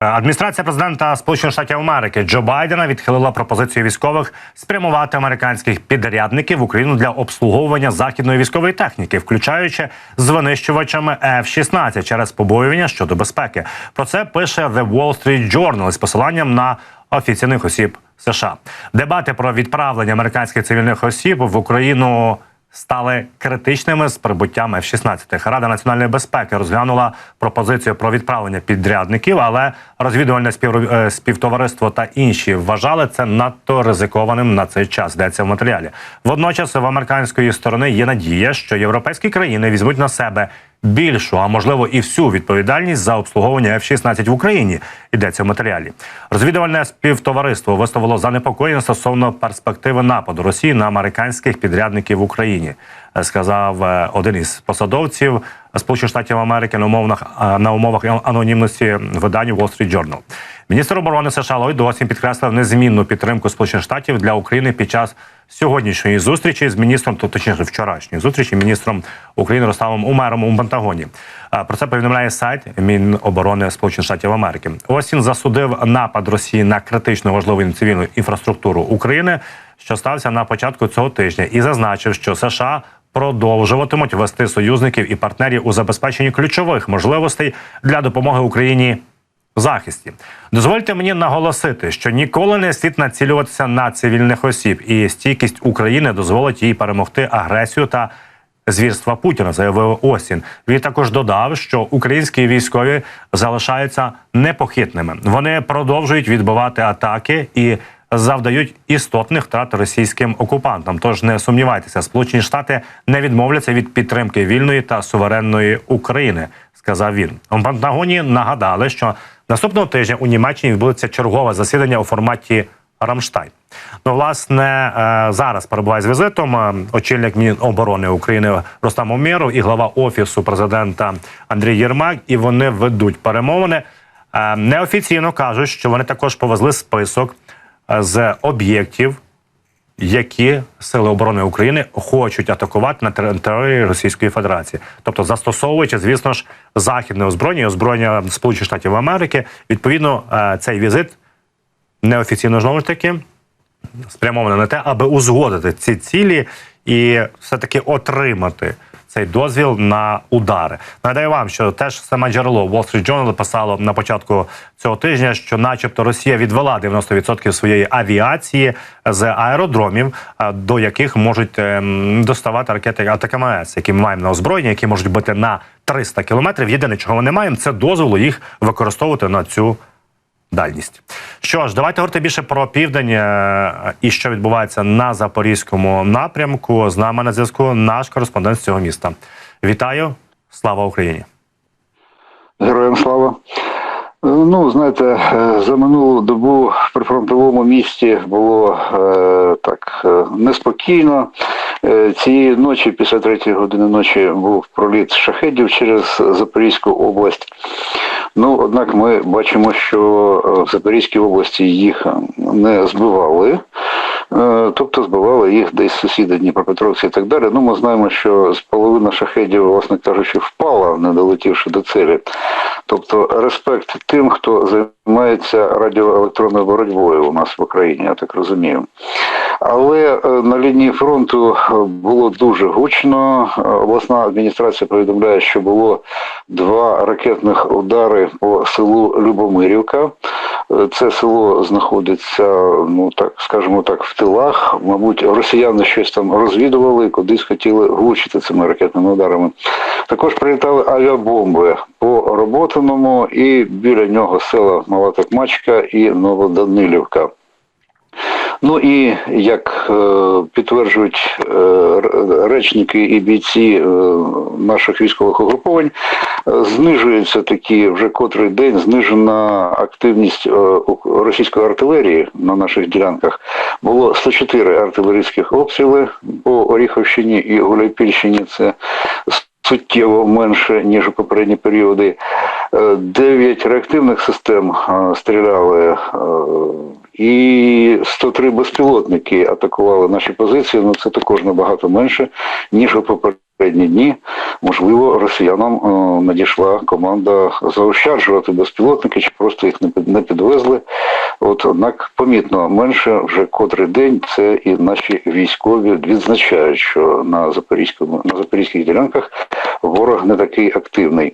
Адміністрація президента Сполучених Штатів Америки Джо Байдена відхилила пропозицію військових спрямувати американських підрядників в Україну для обслуговування західної військової техніки, включаючи з винищувачами F-16 через побоювання щодо безпеки. Про це пише The Wall Street Journal з посиланням на офіційних осіб США. Дебати про відправлення американських цивільних осіб в Україну стали критичними з прибуттям F-16. Рада національної безпеки розглянула пропозицію про відправлення підрядників, але розвідувальне спів... е, співтовариство та інші вважали це надто ризикованим на цей час. Йдеться в матеріалі. Водночас в американської сторони є надія, що європейські країни візьмуть на себе більшу, а можливо і всю відповідальність за обслуговування F-16 в Україні. Йдеться в матеріалі. Розвідувальне співтовариство висловило занепокоєння стосовно перспективи нападу Росії на американських підрядників в Україні. е, Сказав е, один із посадовців Сполучених Штатів Америки на умовах е, на умовах анонімності виданню Wall Street Journal. Міністр оборони США Ллойд Остін підкреслив незмінну підтримку Сполучених Штатів для України під час сьогоднішньої зустрічі з міністром, то точніше вчорашньої зустрічі міністром України Ростамом Умером у Пентагоні. Про це повідомляє сайт Міноборони Сполучених Штатів Америки. Остін засудив напад Росії на критично важливу цивільну інфраструктуру України, що стався на початку цього тижня, і зазначив, що США продовжуватимуть вести союзників і партнерів у забезпеченні ключових можливостей для допомоги Україні захисті. Дозвольте мені наголосити, що ніколи не слід націлюватися на цивільних осіб, і стійкість України дозволить їй перемогти агресію та звірства Путіна, заявив Осін. Він також додав, що українські військові залишаються непохитними. Вони продовжують відбивати атаки і завдають істотних втрат російським окупантам. Тож не сумнівайтеся, Сполучені Штати не відмовляться від підтримки вільної та суверенної України, сказав він. У Пентагоні нагадали, що наступного тижня у Німеччині відбудеться чергове засідання у форматі Рамштайн. Ну, власне, е, зараз перебуває з візитом е, очільник Міноборони України Рустам Умєров і глава офісу президента Андрій Єрмак. І вони ведуть перемовини. Е, Неофіційно кажуть, що вони також повезли список з об'єктів, які сили оборони України хочуть атакувати на території Російської Федерації, тобто застосовуючи, звісно ж, західне озброєння, озброєння Сполучених Штатів Америки. Відповідно, е, цей візит неофіційно знову ж таки спрямовано на те, аби узгодити ці цілі і все-таки отримати цей дозвіл на удари. Нагадаю вам, що теж саме джерело Wall Street Journal писало на початку цього тижня, що, начебто, Росія відвела 90% своєї авіації з аеродромів, до яких можуть ем, доставати ракети АТКМС, які ми маємо на озброєння, які можуть бути на 300 кілометрів. Єдине, чого ми не маємо, це дозволу їх використовувати на цю дальність. Що ж, давайте говорити більше про південь е, і що відбувається на запорізькому напрямку. З нами на зв'язку наш кореспондент з цього міста. Вітаю, слава Україні! Героям слава. Е, Ну, знаєте, е, за минулу добу в прифронтовому місті було е, так неспокійно. Цієї ночі, після третьої години ночі, був проліт шахедів через Запорізьку область. Ну, однак ми бачимо, що е, в Запорізькій області їх не збивали. Е, Тобто збивали їх десь сусіди Дніпропетровські і так далі. Ну, ми знаємо, що з половина шахедів, власне кажучи, впала, не долетівши до цілі. Тобто респект тим, хто займається радіоелектронною боротьбою у нас в Україні, я так розумію. Але е, на лінії фронту е, було дуже гучно. Е, Обласна адміністрація повідомляє, що було два ракетних удари по селу Любомирівка. Це село знаходиться, ну так скажімо так, в тилах. Мабуть, росіяни щось там розвідували, кудись хотіли влучити цими ракетними ударами. Також прилітали авіабомби по Роботиному і біля нього села Мала Токмачка і Новоданилівка. Ну і як е, підтверджують е, речники і бійці е, наших військових угруповань, знижується такі вже котрий день знижена активність російської артилерії на наших ділянках. Було 104 артилерійських обстріли по Оріховщині і Гуляйпільщині. Це суттєво менше, ніж у попередні періоди. Дев'ять реактивних систем стріляли і 103 безпілотники атакували наші позиції. Ну це також набагато менше, ніж у попередні дні. Можливо, росіянам е, надійшла команда заощаджувати безпілотники, чи просто їх не підвезли. От однак помітно менше вже котрий день це і наші військові відзначають, що на запорізькому на запорізьких ділянках ворог не такий активний.